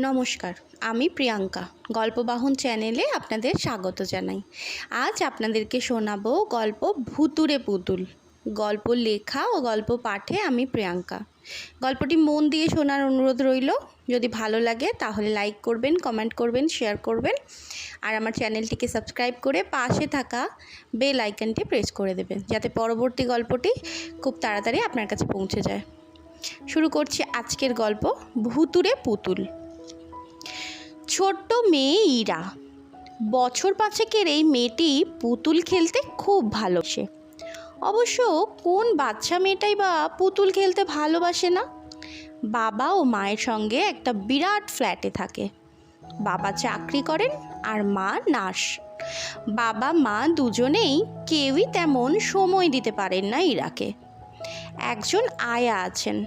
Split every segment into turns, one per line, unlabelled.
নমস্কার, আমি প্রিয়াঙ্কা। গল্পবাহন চ্যানেলে আপনাদের স্বাগত জানাই। আজ আপনাদেরকে শোনাবো গল্প ভুতুরে পুতুল। গল্প লেখা ও গল্প পাঠে আমি প্রিয়াঙ্কা। গল্পটি মন দিয়ে শোনার অনুরোধ রইল। যদি ভালো লাগে তাহলে লাইক করবেন, কমেন্ট করবেন, শেয়ার করবেন। আর আমার চ্যানেলটিকে সাবস্ক্রাইব করে পাশে থাকা বেল আইকনটি প্রেস করে দেবেন, যাতে পরবর্তী গল্পটি খুব তাড়াতাড়ি আপনার কাছে পৌঁছে যায়। শুরু করছি আজকের গল্প ভুতুরে পুতুল। ছোট্ট মেয়ে ইরা। বছর পাঁচেকের এই মেয়েটি পুতুল খেলতে খুব ভালোবাসে। অবশ্য কোন বাচ্চা মেয়েটাই বা পুতুল খেলতে ভালোবাসে না। বাবা ও মায়ের সঙ্গে একটা বিরাট ফ্ল্যাটে থাকে। বাবা চাকরি করেন আর মা নার্স। বাবা, মা দুজনেই কেউই তেমন সময় দিতে পারেন না ইরাকে। একজন আয়া আছেন,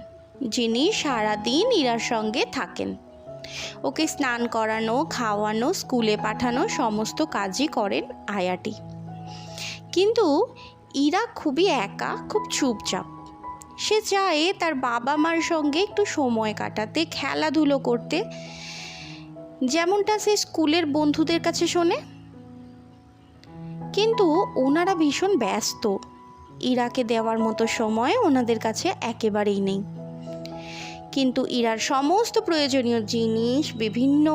যিনি সারাদিন ইরার সঙ্গে থাকেন। ওকে স্নান করানো, খাওয়ানো, স্কুলে পাঠানো, সমস্ত কাজই করেন আয়াটি। কিন্তু ইরা খুবই একা, খুব চুপচাপ। সে চায় তার বাবা মার সঙ্গে একটু সময় কাটাতে, খেলাধুলো করতে। যেমনটা সে স্কুলের বন্ধুদের কাছে শোনে। কিন্তু ওনারা ভীষণ ব্যস্ত। ইরাকে দেওয়ার মতো সময় ওনাদের কাছে একেবারেই নেই। কিন্তু ইরার সমস্ত প্রয়োজনীয় জিনিস, বিভিন্ন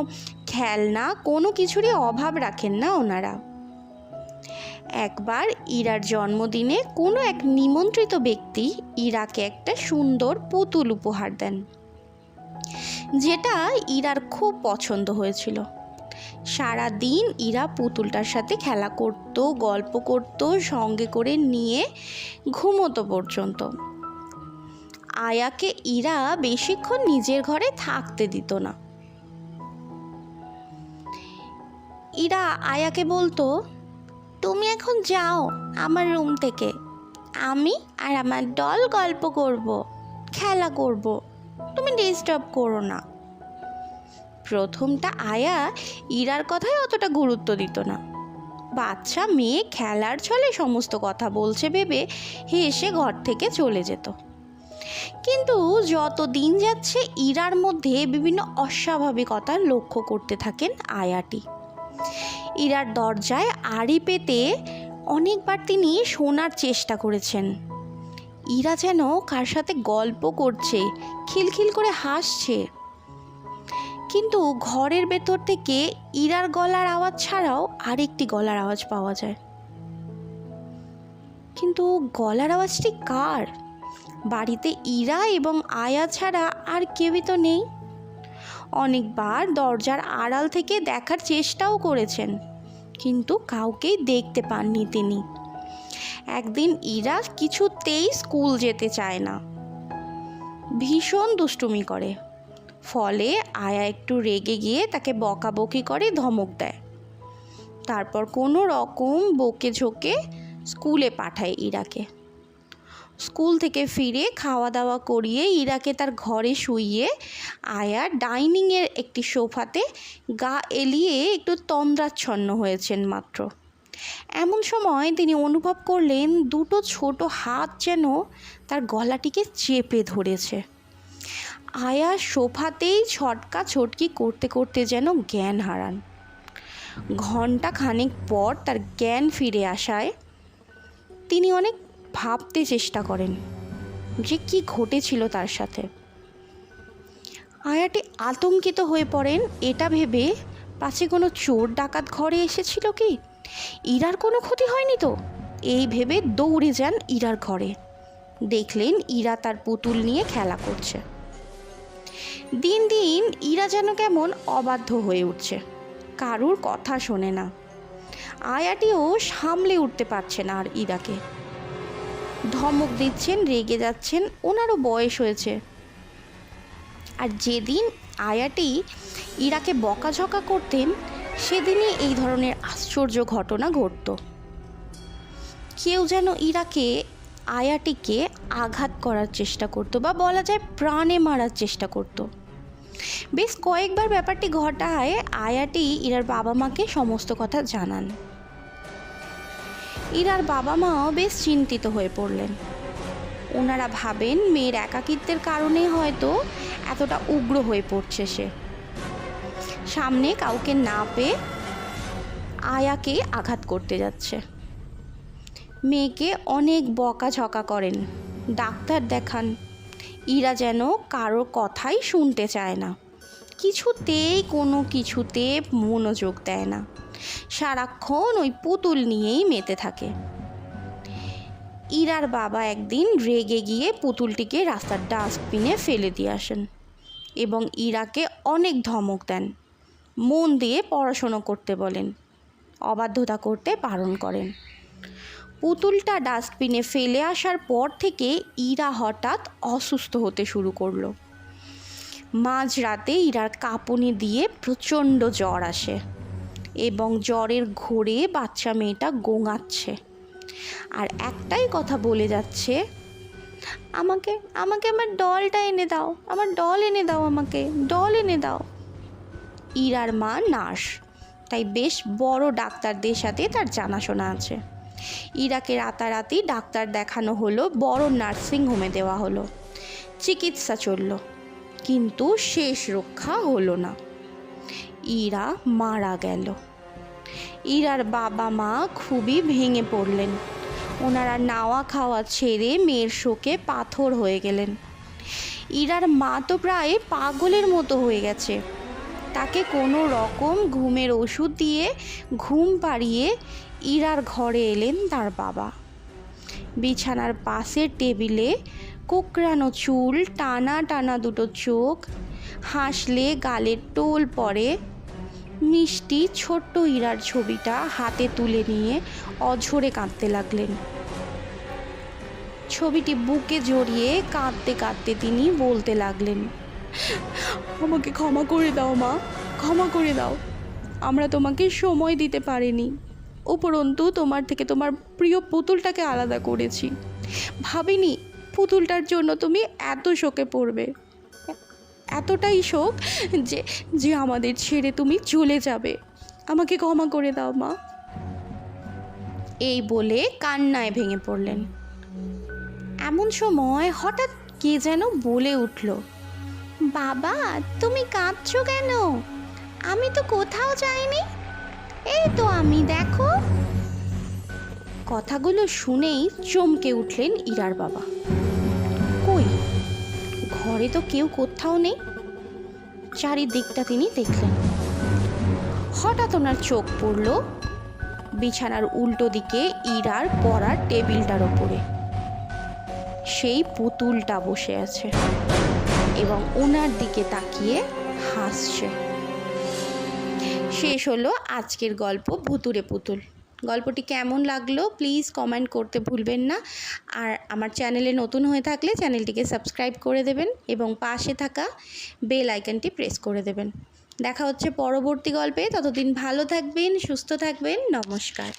খেলনা, কোনো কিছুরই অভাব রাখেন না ওনারা। একবার ইরার জন্মদিনে কোনো এক নিমন্ত্রিত ব্যক্তি ইরাকে একটা সুন্দর পুতুল উপহার দেন, যেটা ইরার খুব পছন্দ হয়েছিল। সারা দিন ইরা পুতুলটার সাথে খেলা করত, গল্প করত, সঙ্গে করে নিয়ে ঘুমোতো পর্যন্ত। আয়াকে ইরা বেশিক্ষণ নিজের ঘরে থাকতে দিত না। ইরা আয়াকে বলতো, তুমি এখন যাও আমার রুম থেকে। আমি আর আমার দল গল্প করব, খেলা করব। তুমি ডিস্টার্ব করো না। প্রথমটা আয়া ইরার কথায় অতটা গুরুত্ব দিত না। বাচ্চা, মেয়ে, খেলার ছলে সমস্ত কথা বলছে ভেবে হেসে ঘর থেকে চলে যেত। কিন্তু যত দিন যাচ্ছে ইরার মধ্যে বিভিন্ন অস্বাভাবিকতা লক্ষ্য করতে থাকেন আয়াটি ইরার দরজায় আড়ি পেতে অনেকবার তিনি শোনার চেষ্টা করেছেন। ইরা যেন কার সাথে গল্প করছে, খিলখিল করে হাসছে। কিন্তু ঘরের ভেতর থেকে ইরার গলার আওয়াজ ছাড়াও আরেকটি গলার আওয়াজ পাওয়া যায়। কিন্তু গলার আওয়াজটি কার? বাড়িতে ইরা এবং আয়া ছাড়া আর কেউই তো নেই। অনেকবার দরজার আড়াল থেকে দেখার চেষ্টাও করেছেন, কিন্তু কাউকেই দেখতে পাননি তিনি। একদিন ইরা কিছুতেই স্কুল যেতে চায় না। ভীষণ দুষ্টুমি করে। ফলে আয়া একটু রেগে গিয়ে তাকে বকাবকি করে ধমক দেয়। তারপর কোনো রকম বকে ঝোঁকে স্কুলে পাঠায় ইরাকে। স্কুল থেকে ফিরে খাওয়া দাওয়া করিয়ে ইরাকে তার ঘরে শুইয়ে আয়া ডাইনিংয়ের একটি সোফাতে গা এলিয়ে একটু তন্দ্রাচ্ছন্ন হয়েছেন মাত্র। এমন সময় তিনি অনুভব করলেন দুটো ছোট হাত যেন তার গলাটিকে চেপে ধরেছে। আয়া সোফাতেই ছটকা ছটকি করতে করতে যেন জ্ঞান হারান। ঘণ্টা খানেক পর তার জ্ঞান ফিরে আসায় তিনি অনেক ভাবতে চেষ্টা করেন যে কি ঘটেছিল তার সাথে। আয়াটি আতঙ্কিত হয়ে পড়েন, এটা ভেবে পাছে কোনো চোর ডাকাত ঘরে এসেছিল কি? ইরার কোনো ক্ষতি হয়নি তো? এই ভেবে দৌড়ে যান ইরার ঘরে। দেখলেন ইরা তার পুতুল নিয়ে খেলা করছে। দিন দিন ইরা যেন কেমন অবাধ্য হয়ে উঠছে। কারুর কথা শোনে না। আয়াটিও সামলে উঠতে পারছে না আর ইরাকে। ধমক দিচ্ছেন, রেগে যাচ্ছেন, ওনারও বয়স হয়েছে। আর যেদিন আয়াটি ইরাকে বকাঝকা করতেন, সেদিনই এই ধরনের আশ্চর্য ঘটনা ঘটত। কেউ যেন ইরাকে আয়াটিকে আঘাত করার চেষ্টা করতো বা বলা যায় প্রাণে মারার চেষ্টা করতো। বেশ কয়েকবার ব্যাপারটি ঘটায় আয়াটি ইরার বাবা মাকে সমস্ত কথা জানান। ইরার বাবা মাও বেশ চিন্তিত হয়ে পড়লেন। ওনারা ভাবেন মেয়ের একাকিত্বের কারণে হয়তো এতটা উগ্র হয়ে পড়ছে সে। সামনে কাউকে না পেয়ে আয়াকে আঘাত করতে যাচ্ছে। মেয়েকে অনেক বকাঝকা করেন। ডাক্তার দেখান, ইরা যেন কারও কথাই শুনতে চায় না। কিছুতেই কোনো কিছুতে মনোযোগ দেয় না। সারাক্ষণ ওই পুতুল নিয়েই মেতে থাকে। ইরার বাবা একদিন রেগে গিয়ে পুতুলটিকে রাস্তার ডাস্টবিনে ফেলে দিয়ে আসেন এবং ইরাকে অনেক ধমক দেন। মন দিয়ে পড়াশুনো করতে বলেন, অবাধ্যতা করতে বারণ করেন। পুতুলটা ডাস্টবিনে ফেলে আসার পর থেকে ইরা হঠাৎ অসুস্থ হতে শুরু করল। মাঝরাতে ইরার কাঁপুনি দিয়ে প্রচণ্ড জ্বর আসে। এবং জ্বরের ঘোরে বাচ্চা মেয়েটা গোঙাচ্ছে। আর একটাই কথা বলে যাচ্ছে, আমাকে আমাকে আমার ডলটা এনে দাও, আমার ডল এনে দাও আমাকে, ডল এনে দাও। ইরার মা নার্স, তাই বেশ বড় ডাক্তারদের সাথে তার জানাশোনা আছে। ইরাকে রাতারাতি ডাক্তার দেখানো হলো, বড় নার্সিং হোমে দেওয়া হলো। চিকিৎসা চলল, কিন্তু শেষ রক্ষা হলো না। ইরা মারা গেল। ইরার বাবা মা খুবই ভেঙে পড়লেন। ওনারা নাওয়া খাওয়া ছেড়ে মেয়ের শোকে পাথর হয়ে গেলেন। ইরার মা তো প্রায় পাগলের মতো হয়ে গেছে। তাকে কোনো রকম ঘুমের ওষুধ দিয়ে ঘুম পাড়িয়ে ইরার ঘরে এলেন তার বাবা। বিছানার পাশের টেবিলে কোকড়ানো চুল, টানা টানা দুটো চোখ হাসলে গালের টোল পড়ে মিষ্টি ছোট্ট ইরার ছবিটা হাতে তুলে নিয়ে অঝরে কাঁদতে লাগলেন। ছবিটি বুকে জড়িয়ে কাঁদতে কাঁদতে তিনি বলতে লাগলেন, আমাকে ক্ষমা করে দাও মা, ক্ষমা করে দাও। আমরা তোমাকে সময় দিতে পারিনি। উপরন্তু তোমার থেকে তোমার প্রিয় পুতুলটাকে আলাদা করেছি। ভাবিনি পুতুলটার জন্য তুমি এত শোকে পড়বে। এতটাই শোক যে যে আমাদের ছেড়ে তুমি চলে যাবে। আমাকে ক্ষমা করে দাও, মা। এই বলে কান্নায় ভেঙে পড়লেন। এমন সময় হঠাৎ কে যেন বলে উঠল, বাবা, তুমি কাঁদছো কেন? আমি তো কোথাও যাইনি। এই তো আমি, দেখো। কথাগুলো শুনেই চমকে উঠলেন ইরার বাবা। ঘরে তো কেউ কোথাও নেই। চারিদিকটা তিনি দেখলেন। হঠাৎ ওনার চোখ পড়ল বিছানার উল্টো দিকে ইরার পড়ার টেবিলটার ওপরে। সেই পুতুলটা বসে আছে এবং ওনার দিকে তাকিয়ে হাসছে। শেষ হলো আজকের গল্প ভুতুরে পুতুল। গল্পটি কেমন লাগল প্লিজ কমেন্ট করতে ভুলবেন না। আর আমার চ্যানেলে নতুন হয়ে থাকলে চ্যানেলটিকে সাবস্ক্রাইব করে দেবেন এবং পাশে থাকা বেল আইকনটি প্রেস করে দেবেন। দেখা হচ্ছে পরবর্তী গল্পে। ততদিন ভালো থাকবেন, সুস্থ থাকবেন। নমস্কার।